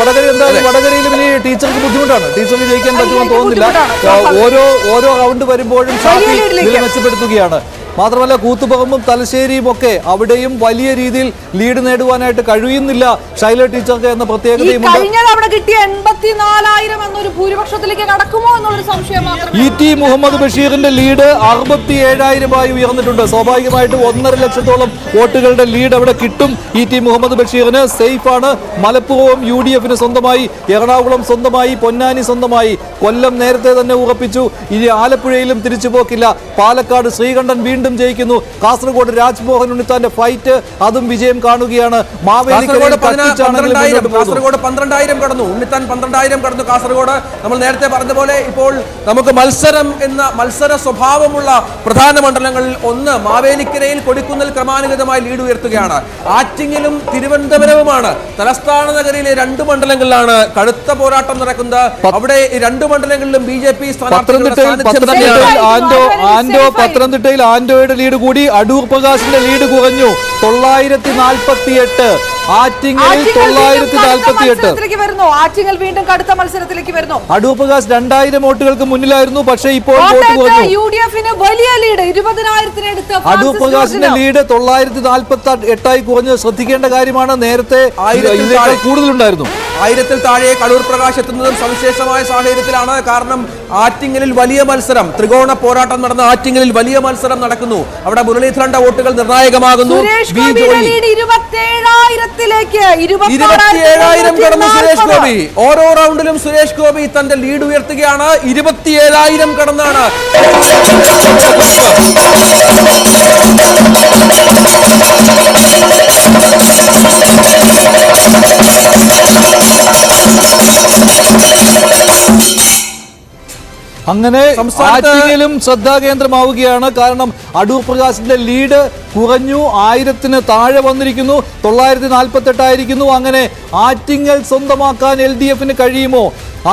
വടകരയാണ് വടകര എന്തായാലും വടകരയിലും ഇനി ടീച്ചർക്ക് ബുദ്ധിമുട്ടാണ്? ടീച്ചർക്ക് ജയിക്കാൻ പറ്റുമെന്ന് തോന്നുന്നില്ല. ഓരോ ഓരോ റൗണ്ട് വരുമ്പോഴും മെച്ചപ്പെടുത്തുകയാണ്. മാത്രമല്ല കൂത്തുപറമ്പും തലശ്ശേരിയും ഒക്കെ അവിടെയും വലിയ രീതിയിൽ ലീഡ് നേടുവാനായിട്ട് കഴിയുന്നില്ല ശൈല ടീച്ചർക്ക് എന്ന പ്രത്യേകതയും ഇ ടി മുഹമ്മദ് ബഷീറിന്റെ ലീഡ് അറുപത്തി ഏഴായിരമായി ഉയർന്നിട്ടുണ്ട്. സ്വാഭാവികമായിട്ടും ഒന്നര ലക്ഷത്തോളം വോട്ടുകളുടെ ലീഡ് അവിടെ കിട്ടും. ഇ ടി മുഹമ്മദ് ബഷീറിന് സേഫ് ആണ്. മലപ്പുറവും യു ഡി എഫിന് സ്വന്തമായി എറണാകുളം സ്വന്തമായി പൊന്നാനി സ്വന്തമായി. കൊല്ലം നേരത്തെ തന്നെ ഉറപ്പിച്ചു. ഇനി ആലപ്പുഴയിലും തിരിച്ചു പോക്കില്ല പാലക്കാട് ശ്രീകണ്ഠൻ വീണ്ടും ജയിക്കുന്നു. കാസർഗോഡ് രാജ്മോഹൻ ഉണ്ണിത്താന്റെ ഫൈറ്റ് അതും വിജയം കാണുകയാണ്. കാസർഗോഡ് പന്ത്രണ്ടായിരം. കടന്നു. ഉണ്ണിത്താൻ പന്ത്രണ്ടായിരം കടന്നു. കാസർഗോഡ് നമ്മൾ നേരത്തെ പറഞ്ഞ പോലെ ഇപ്പോൾ നമുക്ക് മത്സരം എന്ന മത്സര സ്വഭാവമുള്ള പ്രധാന മണ്ഡലങ്ങളിൽ ഒന്ന് മാവേലിക്കരയിൽ കൊടിക്കുന്നിൽ ക്രമാനുഗതമായി ലീഡ് ഉയർത്തുകയാണ്. ആറ്റിങ്ങിലും തിരുവനന്തപുരവുമാണ്. തലസ്ഥാന നഗരിയിലെ രണ്ട് മണ്ഡലങ്ങളിലാണ് കടുത്ത പോരാട്ടം നടക്കുന്നത്. അവിടെ രണ്ട് മണ്ഡലങ്ങളിലും ബി ജെ പി സ്ഥാനാർത്ഥികൾ പത്തനംതിട്ടയിൽ ആൻഡോ പത്തനംതിട്ടയിൽ ആൻഡോയുടെ ലീഡ് കൂടി. അടൂർ പ്രകാശിന്റെ ലീഡ് കുറഞ്ഞു. തൊള്ളായിരത്തി നാൽപ്പത്തി എട്ട് ആറ്റിങ്ങലിൽ ആറ്റിങ്ങൽ തൊള്ളായിരത്തി വീണ്ടും കടുത്ത നാൽപ്പത്തി എട്ട് മത്സരത്തിലേക്ക് വരുന്നു. ആറ്റിങ്ങൽ വീണ്ടും കടുത്ത മത്സരത്തിലേക്ക് വരുന്നു. അടൂർ പ്രകാശ് രണ്ടായിരം വോട്ടുകൾക്ക് മുന്നിലായിരുന്നു. പക്ഷേ ഇപ്പോൾ വോട്ട് കോട്ടയത്ത് കുറഞ്ഞു. യു ഡി എഫിന് വലിയ ലീഡ് ഇരുപതിനായിരത്തിനടുത്ത് അടൂർ പ്രകാശിന്റെ ലീഡ് തൊള്ളായിരത്തി നാൽപ്പത്തി എട്ടായി കുറഞ്ഞ് ശ്രദ്ധിക്കേണ്ട കാര്യമാണ്. നേരത്തെ ആയിരത്തിൽ കൂടുതലുണ്ടായിരുന്നു. ആയിരത്തിൽ താഴെ കടൂർ പ്രകാശ് എത്തുന്നതും സവിശേഷമായ സാഹചര്യത്തിലാണ്. കാരണം ആറ്റിങ്ങലിൽ വലിയ മത്സരം ത്രികോണ പോരാട്ടം നടന്ന ആറ്റിങ്ങലിൽ വലിയ മത്സരം നടക്കുന്നു. അവിടെ മുരളീധരന്റെ വോട്ടുകൾ നിർണായകമാകുന്നു. സുരേഷ് ഇരുപത്തിയേഴായിരം കടന്നു ഗോപി. ഓരോ റൗണ്ടിലും സുരേഷ് ഗോപി തന്റെ ലീഡ് ഉയർത്തുകയാണ്. ഇരുപത്തിയേഴായിരം കടന്നാണ്. അങ്ങനെ സംസ്ഥാനത്തിലും ആറ്റിങ്ങലും ശ്രദ്ധാകേന്ദ്രമാവുകയാണ്. കാരണം അടൂർ പ്രകാശിന്റെ ലീഡ് കുറഞ്ഞു ആയിരത്തിന് താഴെ വന്നിരിക്കുന്നു തൊള്ളായിരത്തി നാൽപ്പത്തെട്ടായിരിക്കുന്നു അങ്ങനെ ആറ്റിങ്ങൽ സ്വന്തമാക്കാൻ എൽ ഡി എഫിന് കഴിയുമോ?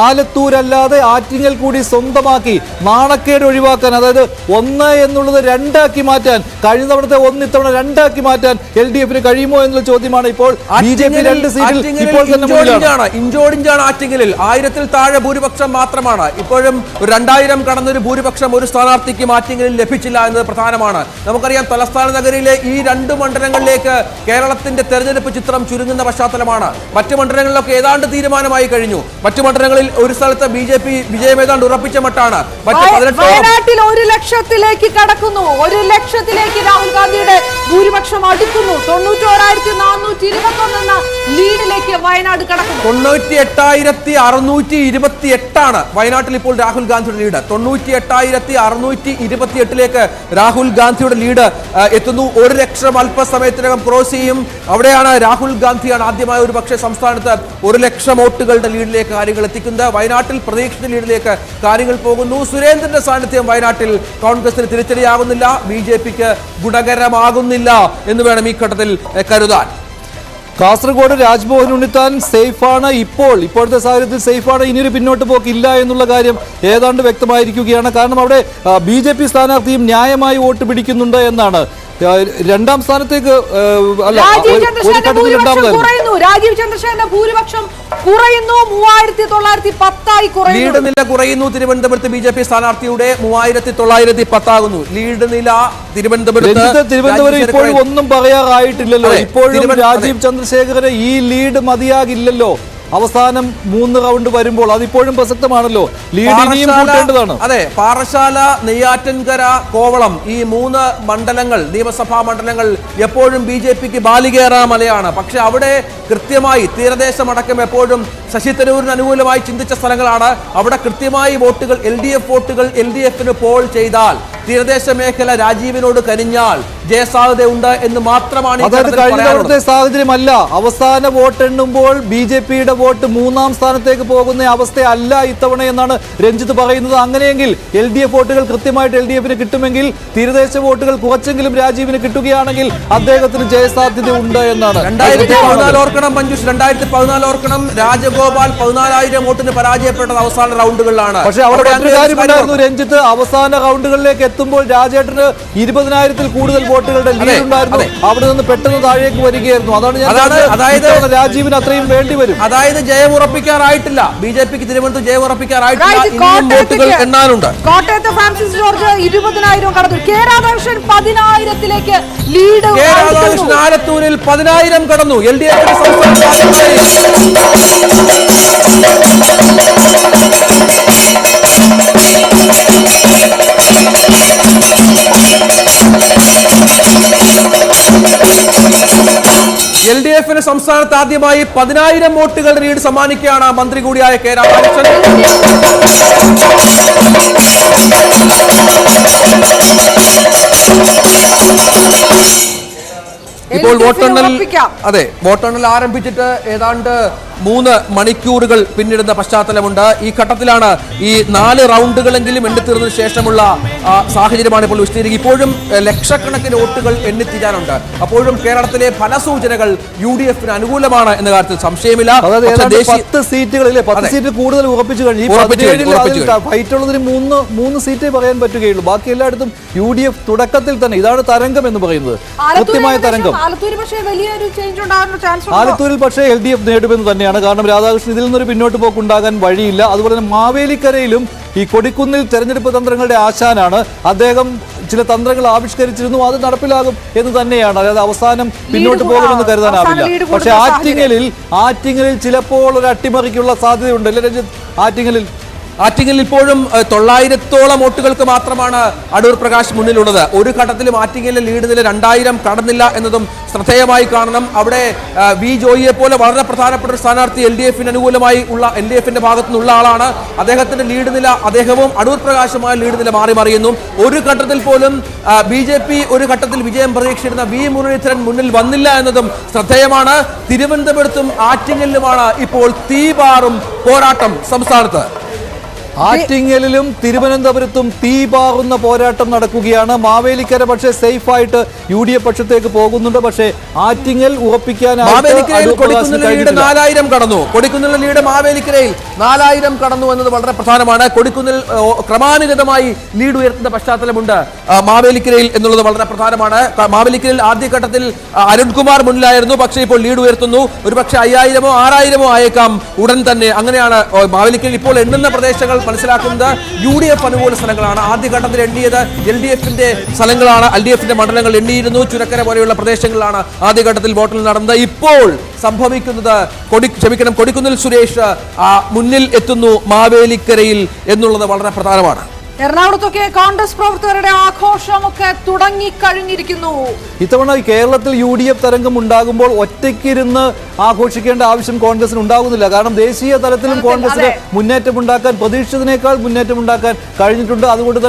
ആലത്തൂരല്ലാതെ ആറ്റിങ്ങൽ കൂടി സ്വന്തമാക്കി നാണക്കേട് ഒഴിവാക്കാൻ അതായത് ഒന്ന് എന്നുള്ളത് രണ്ടാക്കി മാറ്റാൻ കഴിഞ്ഞ തവണത്തെ ഒന്ന് ഇത്തവണ രണ്ടാക്കി മാറ്റാൻ എൽ ഡി എഫിന് കഴിയുമോ എന്നുള്ള ചോദ്യമാണ് ഇപ്പോൾ ബി ജെ പി രണ്ട് സീറ്റിൽ ഇപ്പോൾ തന്നെ ഇഞ്ചോടിഞ്ചാണ് ആറ്റിങ്ങലിൽ. ആയിരത്തിൽ താഴെ ഭൂരിപക്ഷം മാത്രമാണ്. ഇപ്പോഴും രണ്ടായിരം കടന്നൊരു ഭൂരിപക്ഷം ഒരു സ്ഥാനാർത്ഥിക്കും ആറ്റിങ്ങലിൽ ലഭിച്ചില്ല എന്നത് പ്രധാനമാണ്. നമുക്കറിയാം തലസ്ഥാന നഗരിയിലെ ഈ രണ്ട് മണ്ഡലങ്ങളിലേക്ക് കേരളത്തിന്റെ തെരഞ്ഞെടുപ്പ് ചിത്രം ചുരുങ്ങുന്ന പശ്ചാത്തലമാണ്. മറ്റു മണ്ഡലങ്ങളിലൊക്കെ ഏതാണ്ട് തീരുമാനമായി കഴിഞ്ഞു. മറ്റു മണ്ഡലങ്ങളിൽ ഒരു സ്ഥലത്ത് ബി ജെ പി വിജയം ഏതാണ്ട് ഉറപ്പിച്ച മട്ടാണ്. വയനാട്ടിൽ ഒരു ലക്ഷത്തിലേക്ക് കടക്കുന്നു. ഒരു ലക്ഷത്തിലേക്ക് രാഹുൽ ഗാന്ധിയുടെ ഭൂരിപക്ഷം അടുക്കുന്നു. തൊണ്ണൂറ്റോരായിരത്തി നാനൂറ്റി ലീഡിലേക്ക് വയനാട് കടക്കുന്നു. തൊണ്ണൂറ്റി എട്ടായിരത്തി അറുന്നൂറ്റി ഇരുപത്തി എട്ടാണ് വയനാട്ടിൽ ഇപ്പോൾ രാഹുൽ ഗാന്ധിയുടെ ലീഡ്. തൊണ്ണൂറ്റി എട്ടായിരത്തി അറുന്നൂറ്റി ഇരുപത്തി എട്ടിലേക്ക് രാഹുൽ ഗാന്ധിയുടെ ലീഡ് എത്തുന്നു. ഒരു ലക്ഷം അല്പസമയത്തിനകം ക്രോസ് ചെയ്യും അവിടെയാണ് രാഹുൽ ഗാന്ധിയാണ് ആദ്യമായി ഒരു പക്ഷേ സംസ്ഥാനത്ത് ഒരു ലക്ഷം വോട്ടുകളുടെ ലീഡിലേക്ക് കാര്യങ്ങൾ എത്തിക്കുന്നത്. വയനാട്ടിൽ പ്രതീക്ഷിത ലീഡിലേക്ക് കാര്യങ്ങൾ പോകുന്നു. സുരേന്ദ്രന്റെ സാന്നിധ്യം വയനാട്ടിൽ കോൺഗ്രസിന് തിരിച്ചടിയാകുന്നില്ല. ബി ജെ പിക്ക് ഗുണകരമാകുന്നില്ല എന്ന് വേണം ഈ ഘട്ടത്തിൽ കരുതാൻ. കാസർഗോഡ് രാജ്മോഹൻ ഉണ്ണിത്താൻ സേഫാണ് ഇപ്പോൾ. ഇപ്പോഴത്തെ സാഹചര്യത്തിൽ സേഫാണ്. ഇനിയൊരു പിന്നോട്ട് പോക്കില്ല എന്നുള്ള കാര്യം ഏതാണ്ട് വ്യക്തമായിരിക്കുകയാണ്. കാരണം അവിടെ ബി സ്ഥാനാർത്ഥിയും ന്യായമായി വോട്ട് പിടിക്കുന്നുണ്ട് എന്നാണ് രണ്ടാം സ്ഥാനത്തേക്ക് രാജീവ് ചന്ദ്രശേഖരന്റെ ഭൂരിപക്ഷം കുറയുന്നു. മൂവായിരത്തി തൊള്ളായിരത്തി പത്തായി ലീഡ് നില കുറയുന്നു. തിരുവനന്തപുരത്ത് ബി ജെ പി സ്ഥാനാർത്ഥിയുടെ മൂവായിരത്തി തൊള്ളായിരത്തി പത്താകുന്നു ലീഡ് നില തിരുവനന്തപുരത്ത് തിരുവനന്തപുരം ഇപ്പോഴും ഒന്നും പറയാറായിട്ടില്ലല്ലോ. ഇപ്പോഴും രാജീവ് ചന്ദ്രശേഖരന് ഈ ലീഡ് മതിയാകില്ലല്ലോ. അവസാനം മൂന്ന് റൗണ്ട് വരുമ്പോൾ അതിപ്പോഴും പ്രസക്തമാണല്ലോ. കൂട്ടേണ്ടതാണ്. അതെ പാറശാല നെയ്യാറ്റൻകര കോവളം ഈ മൂന്ന് മണ്ഡലങ്ങൾ നിയമസഭാ മണ്ഡലങ്ങൾ എപ്പോഴും ബി ജെ പിക്ക് ബാലികേറ മലയാണ്. പക്ഷെ അവിടെ കൃത്യമായി തീരദേശമടക്കം എപ്പോഴും ശശി തരൂരിന് അനുകൂലമായി ചിന്തിച്ച സ്ഥലങ്ങളാണ്. അവിടെ കൃത്യമായി വോട്ടുകൾ എൽ ഡി എഫ് വോട്ടുകൾ എൽ ഡി എഫിന് പോൾ ചെയ്താൽ തീരദേശ മേഖല രാജീവിനോട് ജയസാധ്യത ഉണ്ട് എന്ന് മാത്രമാണ് അതായത് കഴിഞ്ഞ തവണത്തെ സാഹചര്യമല്ല. അവസാന വോട്ട് എണ്ണുമ്പോൾ ബി ജെ പിയുടെ വോട്ട് മൂന്നാം സ്ഥാനത്തേക്ക് പോകുന്ന അവസ്ഥയല്ല ഇത്തവണ എന്നാണ് രഞ്ജിത്ത് പറയുന്നത്. അങ്ങനെയെങ്കിൽ എൽ ഡി എഫ് വോട്ടുകൾ കൃത്യമായിട്ട് എൽ ഡി എഫിന് കിട്ടുമെങ്കിൽ തീരദേശ വോട്ടുകൾ കുറച്ചെങ്കിലും രാജീവിന് കിട്ടുകയാണെങ്കിൽ അദ്ദേഹത്തിന് ജയസാധ്യത ഉണ്ട് എന്നാണ്. രണ്ടായിരത്തി പതിനാല് ഓർക്കണം മഞ്ജുഷ് രണ്ടായിരത്തി പതിനാല് ഓർക്കണം രാജഗോപാൽ പതിനാലായിരം വോട്ടിന് പരാജയപ്പെട്ടത് അവസാന റൗണ്ടുകളിലാണ്. പക്ഷേ അവിടെ കാര്യമുണ്ടായിരുന്നു രഞ്ജിത്ത്. അവസാന റൗണ്ടുകളിലേക്ക് എത്തുമ്പോൾ രാജേട്ടന് ഇരുപതിനായിരത്തിൽ കൂടുതൽ വോട്ടുകളുടെ ലീഡ് ഉണ്ടായിരുന്നു. അവിടെ നിന്ന് പെട്ടെന്ന് താഴേക്ക് വരികയായിരുന്നു. അതാണ് ഞാൻ അതായത് രാജീവിന് അത്രയും വേണ്ടി വരും. അതായത് ജയം ഉറപ്പിക്കാറായിട്ടില്ല. ബി ജെ പിക്ക് തിരുവനന്തപുരത്ത് ജയം ഉറപ്പിക്കാറായിട്ടില്ല. എണ്ണാനുണ്ട്. കോട്ടയത്തെ ഫ്രാൻസിസ് ജോർജ് ഇരുപതിനായിരം കടന്നു. കെ രാധാകൃഷ്ണൻ പതിനായിരത്തിലേക്ക് ലീഡ് കെ രാധാകൃഷ്ണൻ ആലത്തൂരിൽ പതിനായിരം കടന്നു. എൽ ഡി എഫ് സംസ്ഥാന സംസ്ഥാനത്ത് ആദ്യമായി പതിനായിരം വോട്ടുകൾ റീഡ് സമ്മാനിക്കുകയാണ് മന്ത്രി കൂടിയായ കെ രാധാകൃഷ്ണൻ ഇപ്പോൾ വോട്ടെണ്ണൽ അതെ വോട്ടെണ്ണൽ ആരംഭിച്ചിട്ട് ഏതാണ്ട് മൂന്ന് മണിക്കൂറുകൾ പിന്നിടുന്ന പശ്ചാത്തലമുണ്ട്. ഈ ഘട്ടത്തിലാണ് ഈ നാല് റൗണ്ടുകളെങ്കിലും എണ്ണിത്തീർന്നതിന് ശേഷമുള്ള സാഹചര്യമാണ് ഇപ്പോൾ വിശദീകരിക്കുക. ഇപ്പോഴും ലക്ഷക്കണക്കിന് വോട്ടുകൾ എണ്ണിത്തീരാനുണ്ട്. അപ്പോഴും കേരളത്തിലെ ഫലസൂചനകൾ യു ഡി എഫിന് അനുകൂലമാണ് എന്ന കാര്യത്തിൽ സംശയമില്ല. പത്ത് സീറ്റുകളിലെ പത്ത്. സീറ്റ് കൂടുതൽ ഉറപ്പിച്ചു കഴിഞ്ഞു. മൂന്ന് മൂന്ന് സീറ്റേ പറയാൻ പറ്റുകയുള്ളൂ. ബാക്കി എല്ലായിടത്തും യു ഡി എഫ് തുടക്കത്തിൽ തന്നെ ഇതാണ് തരംഗം എന്ന് പറയുന്നത്. കൃത്യമായ തരംഗം. ആലത്തൂരിൽ പക്ഷേ എൽ ഡി എഫ് നേടുമെന്ന് തന്നെയാണ്. കാരണം രാധാകൃഷ്ണൻ ഇതിൽ നിന്നൊരു പിന്നോട്ട് പോക്ക് പോക്കുണ്ടാകാൻ വഴിയില്ല. അതുപോലെ തന്നെ മാവേലിക്കരയിലും ഈ കൊടിക്കുന്നിൽ തെരഞ്ഞെടുപ്പ് തന്ത്രങ്ങളുടെ ആശാനാണ് അദ്ദേഹം ചില തന്ത്രങ്ങൾ ആവിഷ്കരിച്ചിരുന്നു. അത് നടപ്പിലാകും എന്ന് തന്നെയാണ്. അതായത് അവസാനം പിന്നോട്ട് പോകുമെന്ന് കരുതാനാവില്ല. പക്ഷേ ആറ്റിങ്ങലിൽ ആറ്റിങ്ങലിൽ ചിലപ്പോൾ ഒരു അട്ടിമറിക്കുള്ള സാധ്യതയുണ്ട്. അല്ലെ രഞ്ജിത്ത് ആറ്റിങ്ങലിൽ ആറ്റിങ്ങൽ ഇപ്പോഴും തൊള്ളായിരത്തോളം വോട്ടുകൾക്ക് മാത്രമാണ് അടൂർ പ്രകാശ് മുന്നിലുള്ളത്. ഒരു ഘട്ടത്തിലും ആറ്റിങ്ങലിലെ ലീഡ് നില രണ്ടായിരം കടന്നില്ല എന്നതും ശ്രദ്ധേയമായി കാണണം. അവിടെ വി ജോയിയെ പോലെ വളരെ പ്രധാനപ്പെട്ട ഒരു സ്ഥാനാർത്ഥി എൽ ഡി എഫിന് അനുകൂലമായി ഉള്ള എൽ ഡി എഫിന്റെ ഭാഗത്തു നിന്നുള്ള ആളാണ്. അദ്ദേഹത്തിന്റെ ലീഡ് നില അദ്ദേഹവും അടൂർ പ്രകാശുമായ ലീഡ് നില മാറി മറിയുന്നു. ഒരു ഘട്ടത്തിൽ പോലും ബി ജെ പി ഒരു ഘട്ടത്തിൽ വിജയം പ്രതീക്ഷിച്ചിരുന്ന വി മുരളീധരൻ മുന്നിൽ വന്നില്ല എന്നതും ശ്രദ്ധേയമാണ്. തിരുവനന്തപുരത്തും ആറ്റിങ്ങലിലുമാണ് ഇപ്പോൾ തീപാറും പോരാട്ടം സംസ്ഥാനത്ത്. ആറ്റിങ്ങലിലും തിരുവനന്തപുരത്തും തീ പാറുന്ന പോരാട്ടം നടക്കുകയാണ്. മാവേലിക്കര പക്ഷേ സേഫ് ആയിട്ട് യു ഡി എഫ് പക്ഷത്തേക്ക് പോകുന്നുണ്ട്. പക്ഷേ ആറ്റിങ്ങൽ ഉറപ്പിക്കാൻ. നാലായിരം കടന്നു. കൊടിക്കുന്നിൽ ലീഡ് മാവേലിക്കരയിൽ നാലായിരം കടന്നു എന്നത് വളരെ പ്രധാനമാണ്. കൊടിക്കുന്നിൽ ക്രമാനുഗതമായി ലീഡ് ഉയർത്തുന്ന പശ്ചാത്തലമുണ്ട്. മാവേലിക്കരയിൽ എന്നുള്ളത് വളരെ പ്രധാനമാണ്. മാവേലിക്കരയിൽ ആദ്യഘട്ടത്തിൽ അരുൺകുമാർ മുന്നിലായിരുന്നു. പക്ഷേ ഇപ്പോൾ ലീഡ് ഉയർത്തുന്നു. ഒരുപക്ഷെ അയ്യായിരമോ ആറായിരമോ ആയേക്കാം ഉടൻ തന്നെ. അങ്ങനെയാണ് മാവേലിക്കരയിൽ ഇപ്പോൾ എണ്ണുന്ന പ്രദേശങ്ങൾ മനസ്സിലാക്കുന്നത് യു ഡി എഫ് അനുകൂല സ്ഥലങ്ങളാണ്. ആദ്യഘട്ടത്തിൽ എണ്ണിയത് എൽ ഡി എഫിന്റെ സ്ഥലങ്ങളാണ്. എൽ ഡി എഫിന്റെ മണ്ഡലങ്ങൾ എണ്ണിയിരുന്നു. ചുരക്കര പോലെയുള്ള പ്രദേശങ്ങളിലാണ് ആദ്യഘട്ടത്തിൽ വോട്ടിൽ നടന്നത്. ഇപ്പോൾ സംഭവിക്കുന്നത് കൊടി ക്ഷമിക്കണം കൊടിക്കുന്നിൽ സുരേഷ് മുന്നിൽ എത്തുന്നു മാവേലിക്കരയിൽ എന്നുള്ളത് വളരെ പ്രധാനമാണ്. എറണാകുളത്തൊക്കെ കോൺഗ്രസ് പ്രവർത്തകരുടെ ആഘോഷമൊക്കെ തുടങ്ങിക്കഴിഞ്ഞിരിക്കുന്നു. ഇത്തവണ കേരളത്തിൽ യു ഡി എഫ് തരംഗം ഉണ്ടാകുമ്പോൾ ഒറ്റയ്ക്കിരുന്ന് ആഘോഷിക്കേണ്ട ആവശ്യം കോൺഗ്രസിന് ഉണ്ടാകുന്നില്ല. കാരണം ദേശീയ തലത്തിലും കോൺഗ്രസിന് മുന്നേറ്റം ഉണ്ടാക്കാൻ പ്രതീക്ഷിച്ചതിനേക്കാൾ മുന്നേറ്റം ഉണ്ടാക്കാൻ കഴിഞ്ഞിട്ടുണ്ട്. അതുകൊണ്ട് തന്നെ